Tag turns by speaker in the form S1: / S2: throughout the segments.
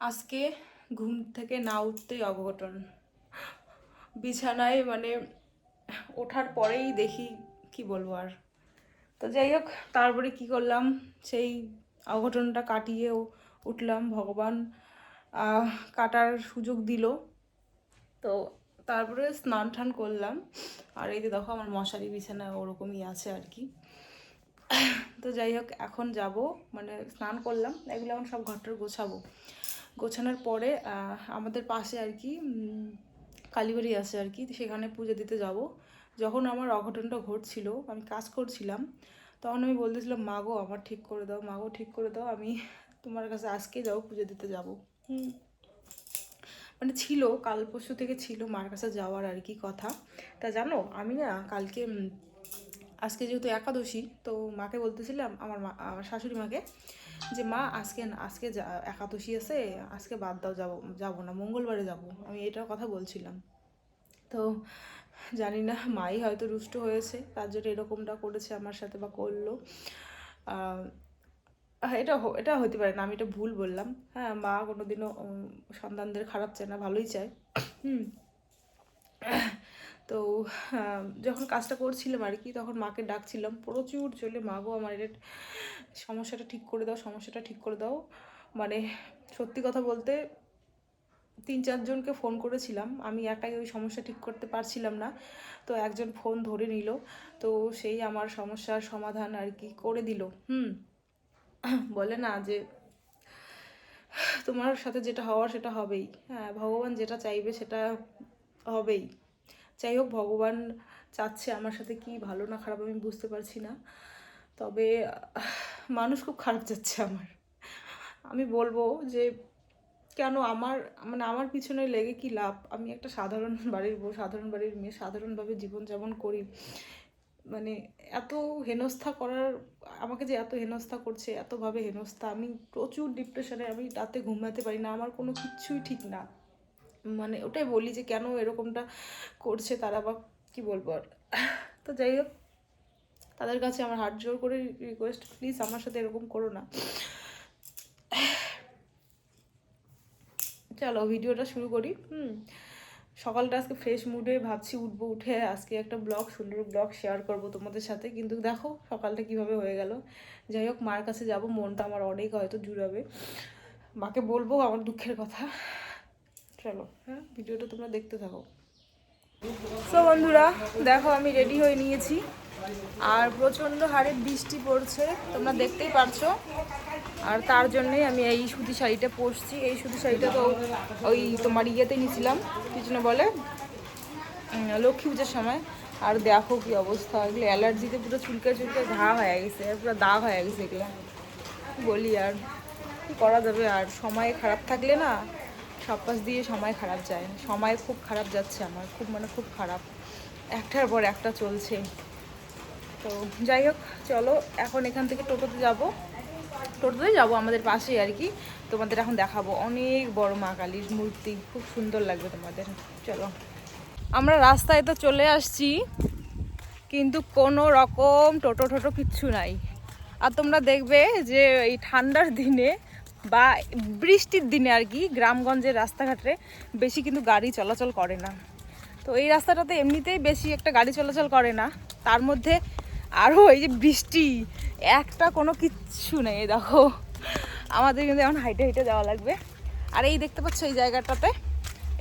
S1: আজকে ঘুম থেকে না উঠতেই অঘটন। বিছানায় মানে ওঠার পরেই দেখি কি বলব আর। তো যাই হোক, তারপরে কি করলাম? সেই অঘটনটা কাটিয়ে উঠলাম, ভগবান কাটার সুযোগ দিল। তো তারপরে স্নান টান করলাম। আর এই যে দেখো আমার মশারি বিছানা ওরকমই আছে আর কি। তো যাই হোক, এখন যাব মানে স্নান করলাম। এগুলো এখন সব ঘরটার গোছাবো। গোছানোর পরে আমাদের পাশে আর কি কালীবাড়ি আছে আর কি, সেখানে পুজো দিতে যাব। যখন আমার অঘটনটা ঘটছিল, আমি কাজ করছিলাম, তখন আমি বলতেছিলাম মাগো আমার ঠিক করে দাও মাগো ঠিক করে দাও, আমি তোমার কাছে আজকে যাও, পুজো দিতে যাব। মানে ছিল, কাল পরশু থেকে ছিল মার কাছে যাওয়ার আর কি কথা। তা জানো, আমি না কালকে আজকে যেহেতু একাদশী, তো মাকে বলতেছিলাম, আমার মা, আমার শাশুড়ি মাকে যে, মা, আজকে আজকে একাদশী আছে, আজকে বাদ দাও, যাব যাব না, মঙ্গলবারে যাব। আমি এটার কথা বলছিলাম। তো জানি না, মাই হয়তো রুষ্ট হয়েছে, তার জন্য এরকমটা করেছে আমার সাথে বা করল। এটা এটা হতে পারে না, আমি এটা ভুল বললাম। হ্যাঁ মা কোনোদিনও সন্তানদের খারাপ চায় না, ভালোই চায়। হুম। তো যখন কাজটা করছিলাম আর কি, তখন মাকে ডাকছিলাম, প্রচুর চলে মা গো আমার এটা সমস্যাটা ঠিক করে দাও, সমস্যাটা ঠিক করে দাও। মানে সত্যি কথা বলতে তিন চারজনকে ফোন করেছিলাম, আমি একাই ওই সমস্যা ঠিক করতে পারছিলাম না, তো একজন ফোন ধরে নিল, তো সেই আমার সমস্যার সমাধান আর কি করে দিল, হুম। বলে না যে, তোমার সাথে যেটা হওয়ার সেটা হবেই হ্যাঁ ভগবান যেটা চাইবে সেটা হবেই। যাই হোক, ভগবান চাচ্ছে আমার সাথে কি ভালো না খারাপ আমি বুঝতে পারছি না। তবে মানুষ খুব খারাপ যাচ্ছে আমার। আমি বলব যে, কেন আমার মানে আমার পিছনে লেগে কি লাভ? আমি একটা সাধারণ বাড়ির বউ, সাধারণ বাড়ির মেয়ে, সাধারণভাবে জীবনযাপন করি। মানে এত হেনস্থা করার, আমাকে যে এত হেনস্থা করছে, এতভাবে হেনস্থা, আমি প্রচুর ডিপ্রেশনে আমি রাতে ঘুমাতে পারি না, আমার কোনো কিচ্ছুই ঠিক না। মানে ওটাই বলি যে কেন এরকমটা করছে তারা বা কি বলব আর। তো যাই হোক, তাদের কাছে আমার হাত জোর করে রিকোয়েস্ট প্লিজ আমার সাথে এরকম করো না। চলো ভিডিওটা শুরু করি। হুম, সকালটা আজকে ফ্রেশ মুডে ভাবছি উঠবো, উঠে আজকে একটা ব্লগ সুন্দর ব্লগ শেয়ার করব তোমাদের সাথে। কিন্তু দেখো সকালটা কীভাবে হয়ে গেল। যাই হোক, মার কাছে যাব, মনটা আমার অনেক হয়তো জুড়াবে। মাকে বলব আমার দুঃখের কথা। চলো। হ্যাঁ ভিডিওটা তোমরা দেখতে থাকো। তো বন্ধুরা দেখো আমি রেডি হয়ে নিয়েছি। আর প্রচণ্ড হারে বৃষ্টি পড়ছে তোমরা দেখতেই পারছ। আর তার জন্যই আমি এই সুতি শাড়িটা পরছি। এই সুতি শাড়িটা তো ওই তোমার ইয়েতে নিয়েছিলাম কিছু যেন বলে? লক্ষ্মী পুজোর সময়। আর দেখো কি অবস্থা এগুলো অ্যালার্জিতে পুরো চুলকে চুলকে ঘা হয়ে গেছে পুরো দাগ হয়ে গেছে এগুলো। বলি আর কি করা যাবে? আর সময় খারাপ থাকলে না সব পাশ দিয়ে সময় খারাপ যায়। সময় খুব খারাপ যাচ্ছে আমার, খুব মানে খুব খারাপ। একটার পর একটা চলছে। তো যাই হোক, চলো এখন এখান থেকে টোটোতে যাব। টোটোতে যাব আমাদের পাশেই আর কি। তোমাদের এখন দেখাবো। অনেক বড় মা কালীর মূর্তি। খুব সুন্দর লাগবে তোমাদের। চলো। আমরা রাস্তায় তো চলে আসছি, কিন্তু কোনো রকম টোটো টোটো কিচ্ছু নাই। আর তোমরা দেখবে যে এই ঠান্ডার দিনে বা বৃষ্টির দিনে আর কি গ্রামগঞ্জের রাস্তাঘাটে বেশি কিন্তু গাড়ি চলাচল করে না। তো এই রাস্তাটাতে এমনিতেই বেশি একটা গাড়ি চলাচল করে না। তার মধ্যে আরও এই যে বৃষ্টি, একটা কোনো কিচ্ছু নেই, দেখো। আমাদের কিন্তু এখন হাইটে হাইটে যাওয়া লাগবে। আর এই দেখতে পাচ্ছ এই জায়গাটাতে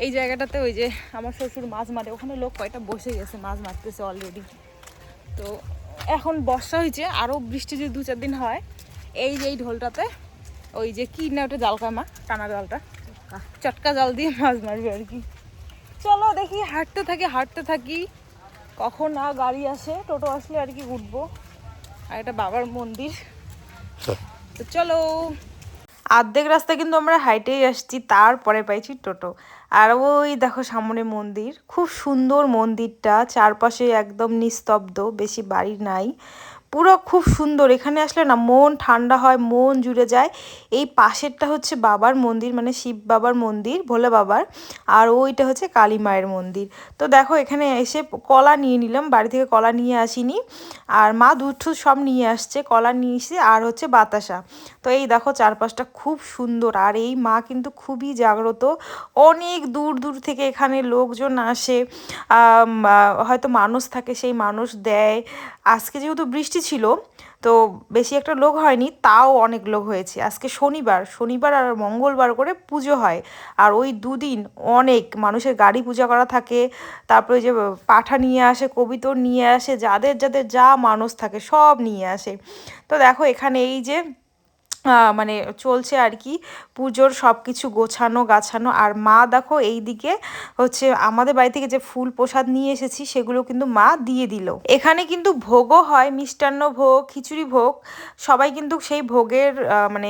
S1: এই জায়গাটাতে ওই যে আমার শ্বশুর মাছ মারে। ওখানে লোক কয়টা বসে গেছে, মাছ মারতেছে অলরেডি তো এখন বর্ষা হয়েছে আরও বৃষ্টি যদি দু চার দিন হয়, এই যে এই ঢোলটাতে ওই যে কি না ওটা জালকা মা? টানা জালটা। চটকা জাল দিয়ে মাছ মারবে আর কি। চলো দেখি হাঁটতে থাকি হাঁটতে থাকি। কখন না গাড়ি আসে টোটো আসলে আর কি উঠবো আর এটা বাবার মন্দির। তো চলো। আর্ধেক রাস্তা কিন্তু আমরা হাইটেই আসছি তারপরে পাইছি টোটো। আর ওই দেখো সামনে মন্দির। খুব সুন্দর মন্দিরটা চারপাশে একদম নিস্তব্ধ বেশি বাড়ি নাই। পুরো খুব সুন্দর। এখানে আসলে না মন ঠান্ডা হয়, মন জুড়ে যায়। এই পাশেরটা হচ্ছে বাবার মন্দির মানে শিব বাবার মন্দির, ভোলে বাবার। আর ওইটা হচ্ছে কালী মায়ের মন্দির। তো দেখো এখানে এসে কলা নিয়ে নিলাম, বাড়ি থেকে কলা নিয়ে আসিনি। আর মা দুধ সব নিয়ে আসছে, কলা নিয়ে এসে আর হচ্ছে বাতাসা। তো এই দেখো চারপাশটা খুব সুন্দর। আর এই মা কিন্তু খুবই জাগ্রত। অনেক দূর দূর থেকে এখানে লোকজন আসে। হয়তো মানুষ থাকে, সেই মানুষ দেয়। আজকে যেহেতু বৃষ্টি ছিল, তো বেশি একটা লোক হয়নি, তাও অনেক লোক হয়েছে। আজকে শনিবার শনিবার আর মঙ্গলবার করে পুজো হয়। আর ওই দুদিন অনেক মানুষের গাড়ি পূজা করা থাকে, তারপরে যে পাঠা নিয়ে আসে, কবিতর নিয়ে আসে, যাদের যাদের যা মানুষ থাকে সব নিয়ে আসে। তো দেখো এখানে এই যে মানে চলছে আর কি। পুজোর সব কিছু গোছানো, গাছানো। আর মা দেখো এই দিকে হচ্ছে আমাদের বাড়ি থেকে যে ফুল প্রসাদ নিয়ে এসেছি সেগুলো কিন্তু মা দিয়ে দিল। এখানে কিন্তু ভোগও হয়, মিষ্টান্ন ভোগ, খিচুড়ি ভোগ। সবাই কিন্তু সেই ভোগের মানে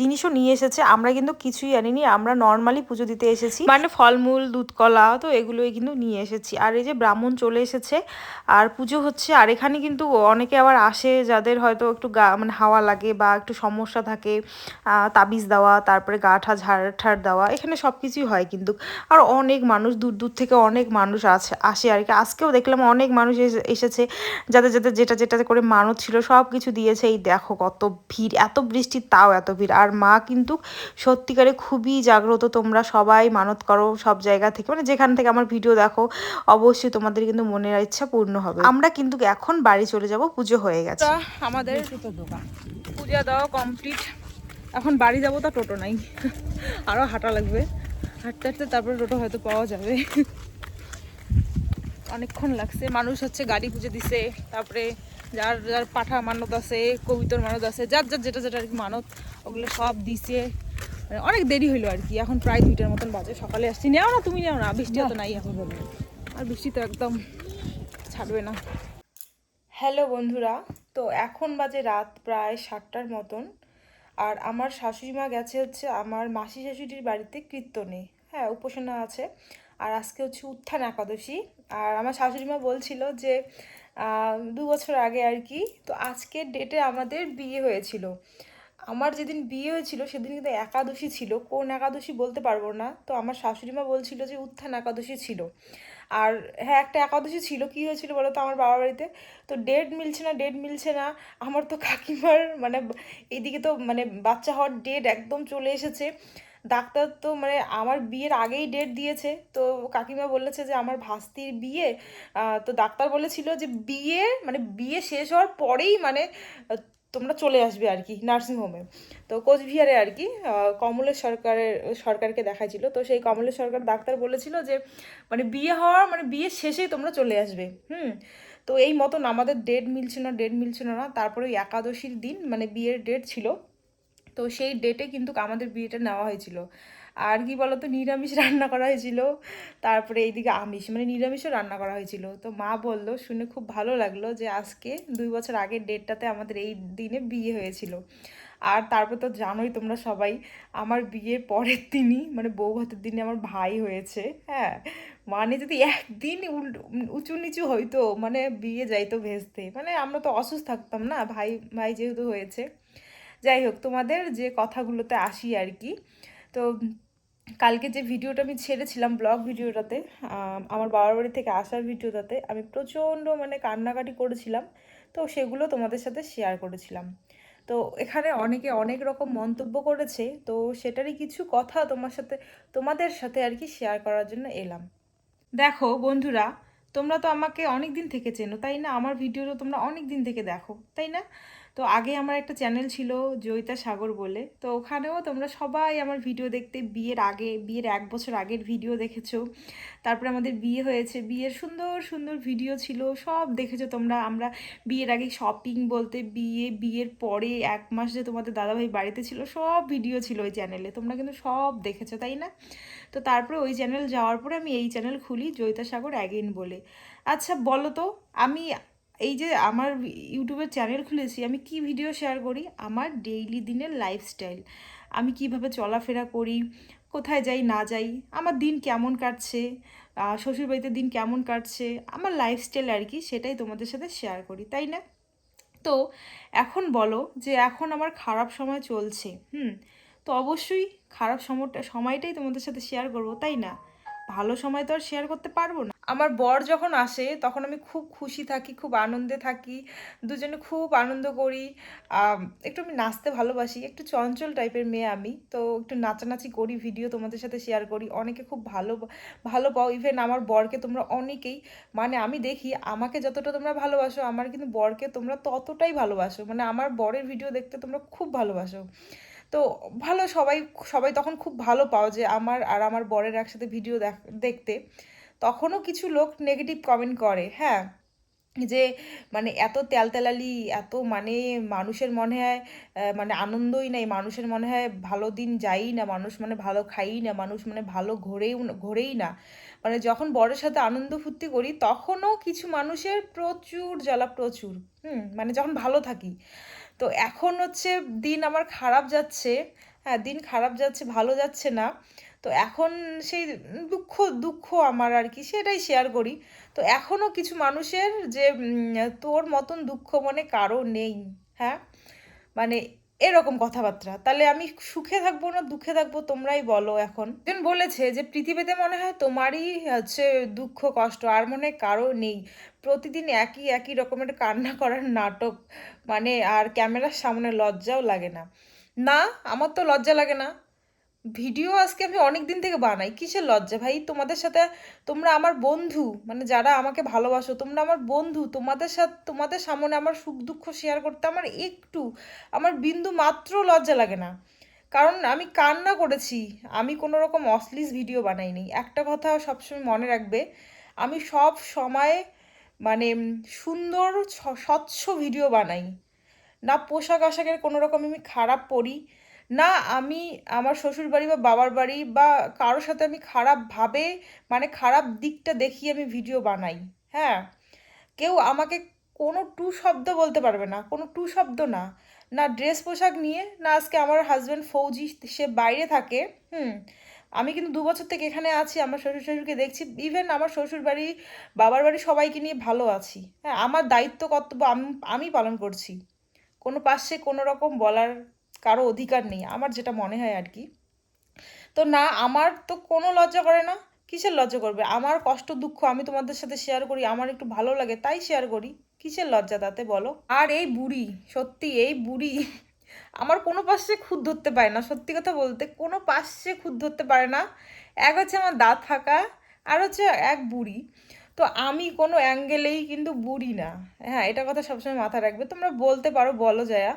S1: জিনিসও নিয়ে এসেছে। আমরা কিন্তু কিছুই আনিনি, আমরা নর্মালি পুজো দিতে এসেছি। মানে ফলমূল দুধ কলা তো এগুলোই কিন্তু নিয়ে এসেছি। আর এই যে ব্রাহ্মণ চলে এসেছে, আর পুজো হচ্ছে। আর এখানে কিন্তু অনেকে আবার আসে যাদের হয়তো একটু গা মানে হাওয়া লাগে বা একটু সমস্যা থাকে। আহ, তাবিজ দেওয়া তারপরে গা ঠা ঝাড় ঠাড় দেওয়া এখানে সব কিছুই হয় কিন্তু আর অনেক মানুষ দূর দূর থেকে অনেক মানুষ আছে আসে আর কি। আজকেও দেখলাম অনেক মানুষ এসে- এসেছে যাদের যাদের যেটা যেটা করে মানত ছিল সব কিছু দিয়েছে। এই দেখো কত ভিড় এত বৃষ্টি তাও এত ভিড়। আর মা কিন্তু সত্যিকারে খুবই জাগ্রত তোমরা সবাই মানত করো সব জায়গা থেকে। মানে যেখান থেকে আমার ভিডিও দেখো অবশ্যই তোমাদের কিন্তু মনের ইচ্ছা পূর্ণ হবে। আমরা কিন্তু এখন বাড়ি চলে যাব পুজো হয়ে গেছে। আমাদের পূজা দেওয়া কমপ্লিট এখন বাড়ি যাব তা টোটো নাই। আরও হাঁটা লাগবে। হাঁটতে হাঁটতে তারপরে টোটো হয়তো পাওয়া যাবে। অনেকক্ষণ লাগছে। মানুষ হচ্ছে গাড়ি খুঁজে দিছে। তারপরে যার যার পাঠা মানত আছে কবিতর মানত আছে যার যার যেটা যেটা আর কি মানত ওগুলো সব দিছে। মানে অনেক দেরি হইল আর কি। এখন প্রায় দুইটার মতন বাজে। সকালে আসছি। নেও না তুমি নেও না। বৃষ্টি তো নাই এখন। আর বৃষ্টি তো একদম ছাড়বে না। হ্যালো বন্ধুরা তো এখন বাজে রাত প্রায় সাতটার মতন। আর আমার শাশুড়ি মা গেছে হচ্ছে আমার মাসি শাশুড়ির বাড়িতে কীর্তনে। হ্যাঁ উপাসনা আছে। আর আজকে হচ্ছে উত্থান একাদশী। আর আমার শাশুড়ি মা বলছিল যে দু বছর আগে আর কি, তো আজকের ডেটে আমাদের বিয়ে হয়েছিল। আমার যেদিন বিয়ে হয়েছিল সেদিন কিন্তু একাদশী ছিল। কোন একাদশী বলতে পারব না। তো আমার শাশুড়ি মা বলছিল যে উত্থান একাদশী ছিল। আর হ্যাঁ একটা একাদশী ছিল, কি হয়েছিল বলো তো আমার বাবা বাড়িতে? তো ডেট মিলছে না ডেট মিলছে না। আমার তো কাকিমার মানে এইদিকে তো মানে বাচ্চা হওয়ার ডেট একদম চলে এসেছে। ডাক্তার তো মানে আমার বিয়ের আগেই ডেট দিয়েছে। তো কাকিমা বলেছে যে আমার ভাস্তির বিয়ে। তো ডাক্তার বলেছিল যে বিয়ে মানে বিয়ে শেষ হওয়ার পরেই মানে তোমরা চলে আসবে আর কি নার্সিংহোমে তো কোচবিহারে আর কি কমলেশ সরকারের, সরকারকে দেখাছিল তো সেই কমলেশ সরকার ডাক্তার বলেছিল যে মানে বিয়ে হওয়ার মানে বিয়ে শেষেই তোমরা চলে আসবে, হুম? তো এই মতন আমাদের ডেট মিলছে না ডেট মিলছিল না, তারপরে ওই একাদশীর দিন মানে বিয়ের ডেট ছিল। তো সেই ডেটে কিন্তু আমাদের বিয়েটা নেওয়া হয়েছিল। আর কি বলতো, নিরামিষ রান্না করা হয়েছিল। তারপরে এইদিকে আমিষ মানে নিরামিষও রান্না করা হয়েছিল। তো মা বলল, শুনে খুব ভালো লাগল যে আজকে দুই বছর আগের ডেটটাতে আমাদের এই দিনে বিয়ে হয়েছিল। আর তারপর তো জানোই তোমরা সবাই, আমার বিয়ের পরের দিনই মানে বউ ভাতের দিনে আমার ভাই হয়েছে হ্যাঁ। মানে যদি একদিন উঁচু নিচু হইতো মানে বিয়ে যাইতো ভেস্তে। মানে আমরা তো অসুস্থ থাকতাম না, ভাই ভাই যেহেতু হয়েছে। যাই হোক, তোমাদের যে কথাগুলোতে আসি আর কি, তো কালকে যে ভিডিওটা আমি ছেড়েছিলাম ব্লগ ভিডিওটাতে আমার বাবার বাড়ি থেকে আসার ভিডিওটাতে আমি প্রচণ্ড মানে কান্নাকাটি করেছিলাম, তো সেগুলো তোমাদের সাথে শেয়ার করেছিলাম। তো এখানে অনেকে অনেক রকম মন্তব্য করেছে, তো সেটারই কিছু কথা তোমার সাথে, তোমাদের সাথে আর কি শেয়ার করার জন্য এলাম। দেখো বন্ধুরা, তোমরা তো আমাকে অনেক দিন থেকে চেনো, তাই না? আমার ভিডিও তো তোমরা অনেক দিন থেকে দেখো, তাই না? তো আগে আমার একটা চ্যানেল ছিল জয়িতা সাগর বলে। তো ওখানেও তোমরা সবাই আমার ভিডিও দেখতে, বিয়ের আগে, বিয়ের এক বছর আগের ভিডিও দেখেছ। তারপরে আমাদের বিয়ে হয়েছে, বিয়ের সুন্দর সুন্দর ভিডিও ছিল, সব দেখেছ তোমরা। আমরা বিয়ের আগে শপিং বলতে বিয়ে, বিয়ের পরে এক মাস যে তোমাদের দাদাভাই বাড়িতে ছিল, সব ভিডিও ছিল ওই চ্যানেলে। তোমরা কিন্তু সব দেখেছ, তাই না? তো তারপরে ওই চ্যানেল যাওয়ার পরে আমি এই চ্যানেল খুলি জয়িতা সাগর অ্যাগেন বলে। আচ্ছা বলো তো, আমি এই যে আমার ইউটিউবের চ্যানেল খুলেছি, আমি কি ভিডিও শেয়ার করি? আমার ডেইলি দিনের লাইফস্টাইল আমি কীভাবে চলাফেরা করি? কোথায় যাই, না যাই? আমার দিন কেমন কাটছে? শ্বশুরবাড়িতে দিন কেমন কাটছে? আমার লাইফস্টাইল আর কি, সেটাই তোমাদের সাথে শেয়ার করি, তাই না? তো তো এখন বলো যে এখন আমার খারাপ সময় চলছে, হুম? তো অবশ্যই খারাপ সময়টা সময়টাই তোমাদের সাথে শেয়ার করব, তাই না? ভালো সময় তো আর শেয়ার করতে পারব না। আমার বর যখন আসে, তখন আমি খুব খুশি থাকি, খুব আনন্দে থাকি, দুজনে খুব আনন্দ করি। একটু আমি নাচতে ভালোবাসি, একটু চঞ্চল টাইপের মেয়ে আমি। তো একটু নাচানাচি করি ভিডিও তোমাদের সাথে শেয়ার করি। অনেকে খুব ভালো ভালো পাও। ইভেন আমার বরকে তোমরা অনেকেই মানে আমি দেখি, আমাকে যতটা তোমরা ভালোবাসো, আমার কিন্তু বরকে তোমরা ততটাই ভালোবাসো। মানে আমার বরের ভিডিও দেখতে তোমরা খুব ভালোবাসো। তো ভালো, সবাই সবাই তখন খুব ভালো পাও যে আমার আর আমার বরের একসাথে ভিডিও দেখতে। তখনও কিছু লোক নেগেটিভ কমেন্ট করে হ্যাঁ? যে মানে এত তেলতেলালি, এত মানে মানুষের মনে হয় মানে আনন্দই নাই, মানুষের মনে হয় ভালো দিন যাই না, মানুষ মানে ভালো খাই না, মানুষ মানে ভালো ঘোরেই ঘোরেই না। মানে যখন বরের সাথে আনন্দ ফুর্তি করি, তখনও কিছু মানুষের প্রচুর জ্বালা প্রচুর, হুম? মানে যখন ভালো থাকি। তো এখন হচ্ছে দিন আমার খারাপ যাচ্ছে হ্যাঁ দিন খারাপ যাচ্ছে, ভালো যাচ্ছে না। তো এখন সেই দুঃখ দুঃখ আমার আর কি, সেটাই শেয়ার করি। তো এখনও কিছু মানুষের যে তোর মতন দুঃখ মনে কারও নেই হ্যাঁ? মানে এরকম কথাবার্তা। তাহলে আমি সুখে থাকব না দুঃখে থাকব তোমরাই বলো এখন। একজন বলেছে যে, পৃথিবীতে মনে হয় তোমারই হচ্ছে দুঃখ, কষ্ট, আর মনে কারও নেই। প্রতিদিন একই একই রকমের কান্না করার নাটক। মানে আর ক্যামেরার সামনে লজ্জাও লাগে না। না, আমার তো লজ্জা লাগে না। ভিডিও আজকে আমি অনেক দিন থেকে বানাই। কিসের লজ্জা ভাই? তোমাদের সাথে, তোমরা আমার বন্ধু মানে যারা আমাকে ভালোবাসো, তোমরা আমার বন্ধু, তোমাদের সাথে, তোমাদের সামনে আমার সুখ দুঃখ শেয়ার করতে আমার একটু, আমার বিন্দু মাত্র লজ্জা লাগে না। কারণ আমি কান্না করেছি, আমি কোনো রকম অশ্লীল ভিডিও বানাইনি একটা কথা সবসময় মনে রাখবে, আমি সব সময় মানে সুন্দর স্বচ্ছ ভিডিও বানাই। না পোশাক আশাকের কোনো রকম আমি খারাপ পরি না, আমি আমার শ্বশুর বাড়ি বা বাবার বাড়ি বা কারোর সাথে আমি খারাপ ভাবে মানে খারাপ দিকটা দেখিয়ে আমি ভিডিও বানাই হ্যাঁ? কেউ আমাকে কোনো টু শব্দ বলতে পারবে না, কোনো টু শব্দ না। না ড্রেস পোশাক নিয়ে, না আজকে আমার হাজব্যান্ড ফৌজি, সে বাইরে থাকে, হুম? আমি কিন্তু দু বছর থেকে এখানে আছি, আমার শ্বশুর শাশুড়িকে দেখছি ইভেন আমার শ্বশুর বাড়ি বাবার বাড়ি সবাইকে নিয়ে ভালো আছি হ্যাঁ? আমার দায়িত্ব, কর্তব্য আমি পালন করছি। কোনো পাশে কোনো রকম বলার কারও অধিকার নেই, আমার যেটা মনে হয় আর কি। তো না, আমার তো কোনো লজ্জা করে না। কিসের লজ্জা করবে? আমার কষ্ট, দুঃখ আমি তোমাদের সাথে শেয়ার করি, আমার একটু ভালো লাগে, তাই শেয়ার করি। কিসের লজ্জা তাতে বলো? আর এই বুড়ি, সত্যি এই বুড়ি, আমার কোনো পাশে খুদ ধরতে পারে না। সত্যি কথা বলতে, কোনো পাশে খুদ ধরতে পারে না। এক হচ্ছে আমার দাঁত ফাঁকা, আর হচ্ছে এক বুড়ি। তো আমি কোনো অ্যাঙ্গেলেই কিন্তু বুড়ি না। হ্যাঁ এটা কথা সবসময় মাথায় রাখবে। তোমরা বলতে পারো, বলো যায়া।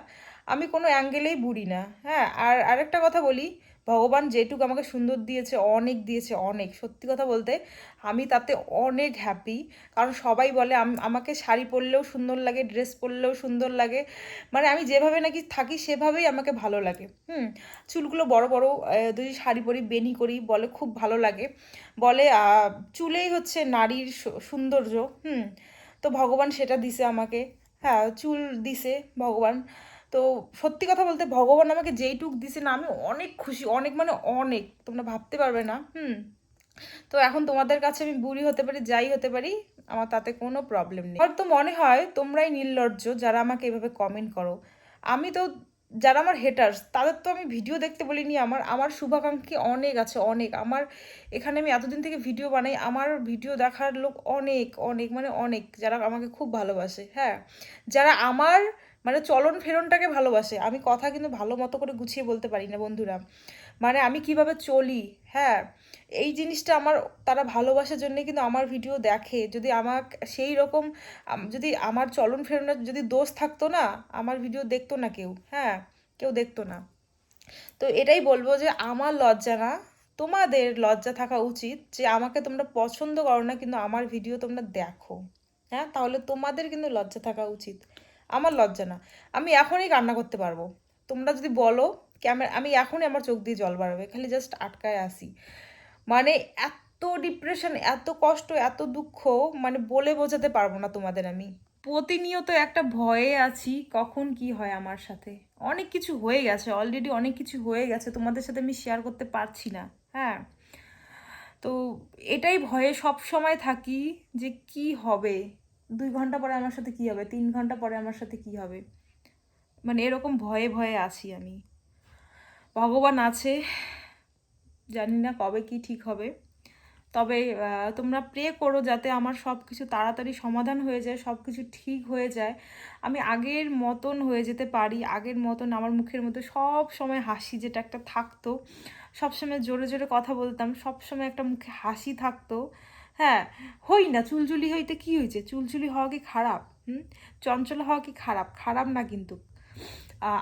S1: আমি কোনো অ্যাঙ্গেলেই বুড়ি না হ্যাঁ? আর আরেকটা কথা বলি, ভগবান যেটুকু আমাকে সুন্দর দিয়েছে, অনেক দিয়েছে, অনেক। সত্যি কথা বলতে, আমি তাতে অনেক হ্যাপি কারণ সবাই বলে, আম- আমাকে শাড়ি পরলেও সুন্দর লাগে ড্রেস পরলেও সুন্দর লাগে। মানে আমি যেভাবে নাকি থাকি, সেভাবেই আমাকে ভালো লাগে, হুম? চুলগুলো বড় বড় যদি শাড়ি পরি বেনি করি, বলে খুব ভালো লাগে। বলে চুলেই হচ্ছে নারীর সৌন্দর্য, হুম? তো ভগবান সেটা দিছে আমাকে হ্যাঁ চুল দিছে ভগবান। তো সত্যি কথা বলতে ভগবান আমাকে যেইটুক দিছে না, আমি অনেক খুশি, অনেক মানে অনেক, তোমরা ভাবতে পারবে না, হুম। তো এখন তোমাদের কাছে আমি বুড়ি হতে পারি, যাই হতে পারি, আমার তাতে কোনো প্রবলেম নেই। আমার তো মনে হয় তোমরাই নির্লজ্জ যারা আমাকে এভাবে কমেন্ট করো। আমি তো, যারা আমার হেটার্স তাদের তো আমি ভিডিও দেখতে বলিনি, আমার আমার শুভাকাঙ্ক্ষী অনেক আছে, অনেক। আমার এখানে আমি এতদিন থেকে ভিডিও বানাই, আমার ভিডিও দেখার লোক অনেক অনেক মানে অনেক, যারা আমাকে খুব ভালোবাসে হ্যাঁ। যারা আমার মানে চলন ফেরনটাকে ভালোবাসে। আমি কথা কিন্তু ভালো মতো করে গুছিয়ে বলতে পারি না বন্ধুরা। মানে আমি কীভাবে চলি হ্যাঁ? এই জিনিসটা আমার, তারা ভালোবাসার জন্য কিন্তু আমার ভিডিও দেখে। যদি আমার সেই রকম যদি আমার চলন ফেরনের যদি দোষ থাকতো না, আমার ভিডিও দেখতো না কেউ হ্যাঁ? কেউ দেখতো না। তো এটাই বলব যে, আমার লজ্জা না, তোমাদের লজ্জা থাকা উচিত যে, আমাকে তোমরা পছন্দ করো না, কিন্তু আমার ভিডিও তোমরা দেখো। হ্যাঁ? তাহলে তোমাদের কিন্তু লজ্জা থাকা উচিত। আমার লজ্জা না। আমি এখনই কান্না করতে পারব। তোমরা যদি বলো ক্যামেরা আমি এখনই আমার চোখ দিয়ে জল বাড়াবে। খালি জাস্ট আটকায় আসি। মানে এত ডিপ্রেশন এত কষ্ট, এত দুঃখ মানে বলে বোঝাতে পারব না তোমাদের আমি। প্রতিনিয়ত একটা ভয়ে আছি, কখন কি হয় আমার সাথে। অনেক কিছু হয়ে গেছে অলরেডি অনেক কিছু হয়ে গেছে, তোমাদের সাথে আমি শেয়ার করতে পারছি না। হ্যাঁ। তো এটাই ভয়ে সব সময় থাকি যে কি হবে। দুই ঘণ্টা পরে আমার সাথে কি হবে? তিন ঘণ্টা পরে আমার সাথে কি হবে? মানে এরকম ভয়ে ভয়ে আছি আমি। ভগবান আছে, জানি না কবে কি ঠিক হবে। তবে তোমরা প্রে করো যাতে আমার সব কিছু তাড়াতাড়ি সমাধান হয়ে যায় সব কিছু ঠিক হয়ে যায়। আমি আগের মতন হয়ে যেতে পারি, আগের মতন আমার মুখের মধ্যে সব সময় হাসি যেটা একটা থাকতো, সব সময় জোরে জোরে কথা বলতাম, সব সময় একটা মুখে হাসি থাকতো। হ্যাঁ হই না চুলচুলি হইতে কি হয়েছে চুলচুলি হওয়া কি খারাপ? হুম? চঞ্চল হওয়া কি খারাপ? খারাপ না কিন্তু।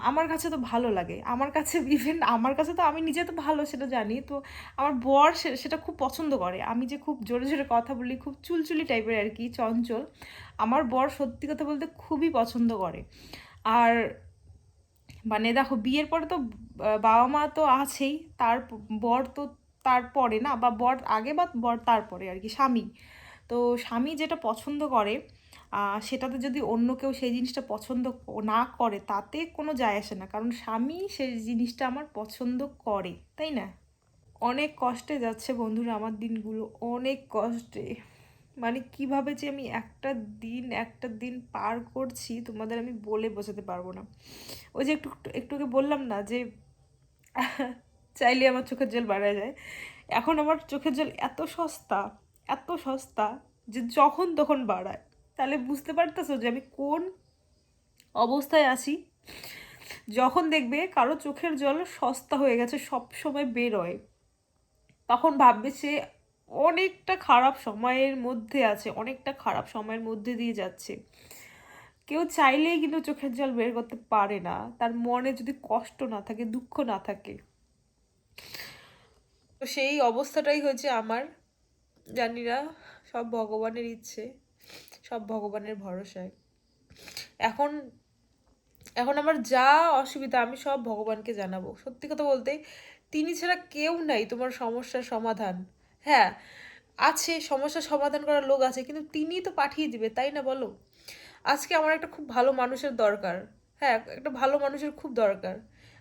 S1: আমার কাছে তো ভালো লাগে। আমার কাছে ইভেন আমার কাছে তো আমি নিজে তো ভালো, সেটা জানি। তো আমার বর সেটা খুব পছন্দ করে। আমি যে খুব জোরে জোরে কথা বলি, খুব চুলচুলি টাইপের আর কি, চঞ্চল, আমার বর সত্যি কথা বলতে খুবই পছন্দ করে। আর মানে দেখো, বিয়ের পরে তো বাবা মা তো আছেই, তার বর তো তারপরে না বা বর আগে বা বর তারপরে আর কি, স্বামী। তো স্বামী যেটা পছন্দ করে সেটাতে যদি অন্য কেউ সেই জিনিসটা পছন্দ না করে, তাতে কোনো যায় আসে না। কারণ স্বামী সেই জিনিসটা আমার পছন্দ করে, তাই না? অনেক কষ্টে যাচ্ছে বন্ধুরা আমার দিনগুলো, অনেক কষ্টে। মানে কীভাবে যে আমি একটা দিন একটা দিন পার করছি, তোমাদের আমি বলে বোঝাতে পারব না। ওই যে একটু একটু আগে বললাম না যে চাইলে আমার চোখের জল বাড়া যায়। এখন আমার চোখের জল এত সস্তা এত সস্তা যে যখন তখন বাড়ায়। তাহলে বুঝতে পারতেছো যে আমি কোন অবস্থায় আছি? যখন দেখবে কারও চোখের জল সস্তা হয়ে গেছে, সব সময় বেরোয় তখন ভাববে সে অনেকটা খারাপ সময়ের মধ্যে আছে, অনেকটা খারাপ সময়ের মধ্যে দিয়ে যাচ্ছে। কেউ চাইলেই কিন্তু চোখের জল বের করতে পারে না। তার মনে যদি কষ্ট না থাকে, দুঃখ না থাকে তো সেই অবস্থাটাই হয়েছে আমার। জানি না, সব ভগবানের ইচ্ছে, সব ভগবানের ভরসায়। এখন এখন আমার যা অসুবিধা আমি সব ভগবানকে জানাব। সত্যি কথা বলতে, তিনি ছাড়া কেউ নাই তোমার সমস্যার সমাধান। হ্যাঁ আছে, সমস্যার সমাধান করার লোক আছে, কিন্তু তিনিই তো পাঠিয়ে দিবে, তাই না বলো? আজকে আমার একটা খুব ভালো মানুষের দরকার। হ্যাঁ একটা ভালো মানুষের খুব দরকার।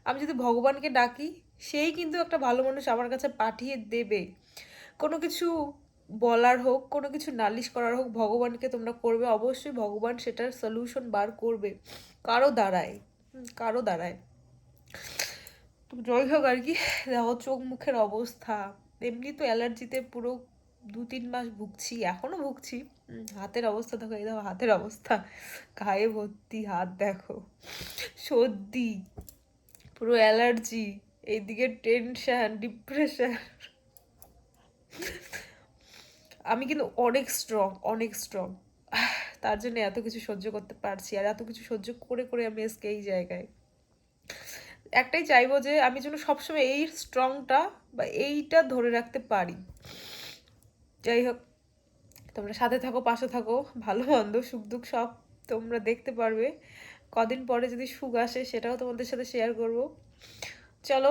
S1: আমি যদি ভগবানকে ডাকি সেই কিন্তু একটা ভালো মানুষ আমার কাছে পাঠিয়ে দেবে। কোনো কিছু বলার হোক, কোনো কিছু নালিশ করার হোক, ভগবানকে তোমরা করবে, অবশ্যই ভগবান সেটার সলিউশন বার করবে। কারও দাঁড়ায় কারও দ্বারায়। তো যাই হোক আর কি, দেখো চোখ মুখের অবস্থা। এমনি তো অ্যালার্জিতে পুরো দু তিন মাস ভুগছি, এখনও ভুগছি। হাতের অবস্থা দেখো, এই দেখো হাতের অবস্থা। গায়ে ভর্তি হাত দেখো। সর্দি, পুরো অ্যালার্জি। এইদিকে টেনশন ডিপ্রেশন আমি কিন্তু অনেক স্ট্রং অনেক স্ট্রং তার জন্য এত কিছু সহ্য করতে পারছি আর এত কিছু সহ্য করে করে আমি আজকে এই জায়গায়। একটাই চাইব যে আমি যেন সবসময় এই স্ট্রংটা বা এইটা ধরে রাখতে পারি। যাই হোক, তোমরা সাথে থাকো, পাশে থাকো, ভালো মন্দ, সুখ দুঃখ সব তোমরা দেখতে পারবে। কদিন পরে যদি সুখ আসে, সেটাও তোমাদের সাথে শেয়ার করব। চলো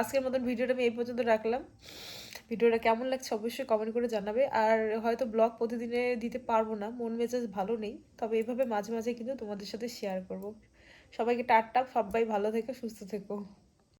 S1: আজকের মতন ভিডিওটা আমি এই পর্যন্ত রাখলাম। ভিডিওটা কেমন লাগছে অবশ্যই কমেন্ট করে জানাবে। আর হয়তো ব্লগ প্রতিদিনে দিতে পারব না, মন মেজাজ ভালো নেই, তবে এভাবে মাঝে মাঝে কিন্তু তোমাদের সাথে শেয়ার করব। সবাইকে টাটা, সবাই ভালো থেকে, সুস্থ থেকো।